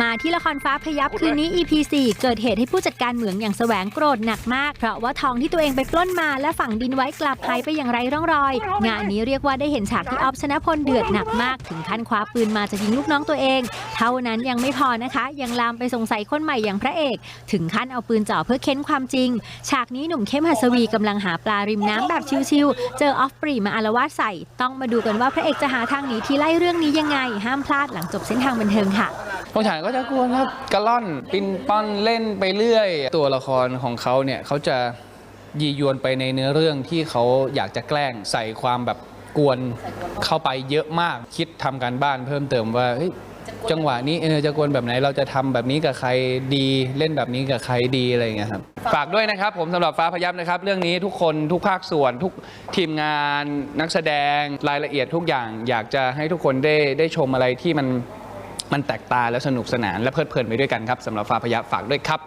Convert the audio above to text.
มาที่ละครฟ้าพยับคืนนี้ EP 4 เกิดเหตุให้ผู้จัดการเหมืองอย่างแสวงโกรธหนักมาก เพราะว่าทองที่ตัวเองไปปล้นมาและฝังดินไว้กลับหายไปอย่างไรร่องรอย งานนี้เรียกว่าได้เห็นฉากที่ออฟชนะพลเดือดหนักมาก ถึงขั้นคว้าปืนมาจะยิงลูกน้องตัวเอง เท่านั้นยังไม่พอนะคะ ยังลามไปสงสัยคนใหม่อย่างพระเอก ถึงขั้นเอาปืนจ่อเพื่อเค้นความจริง ฉากนี้หนุ่มเข้มหัสวีกำลังหาปลาริมน้ำแบบชิวๆเจอออฟปรีมาอารวาสใส่ ต้องมาดูกันว่าพระเอกจะหาทางหนีที่ไล่เรื่องนี้ยังไง ห้ามพลาดหลังจบเส้นทางบันเทิงค่ะ พงฉายก็จะกวนครับกระล่อนปินป้อนเล่นไปเรื่อย ตัวละครของเขาเนี่ยเขาจะยียวนไปในเนื้อเรื่องที่เขาอยากจะแกล้งใส่ความแบบกวนเข้าไปเยอะมากคิดทำการบ้านเพิ่มเติมว่าจังหวะนี้เออจะกวนแบบไหนเราจะทำแบบนี้กับใครดีเล่นแบบนี้กับใครดีอะไรอย่างเงี้ยครับฝากด้วยนะครับ ผมสำหรับฟ้าพยับนะครับ เรื่องนี้ทุกคนทุกภาคส่วนทุกทีมงาน นักแสดงรายละเอียดทุกอย่าง อยากจะให้ทุกคนได้ได้ชมอะไรที่มัน มันแตกตาและสนุกสนานและเพลิดเพลินไปด้วยกันครับสำหรับฟ้าพยะฝากด้วยครับ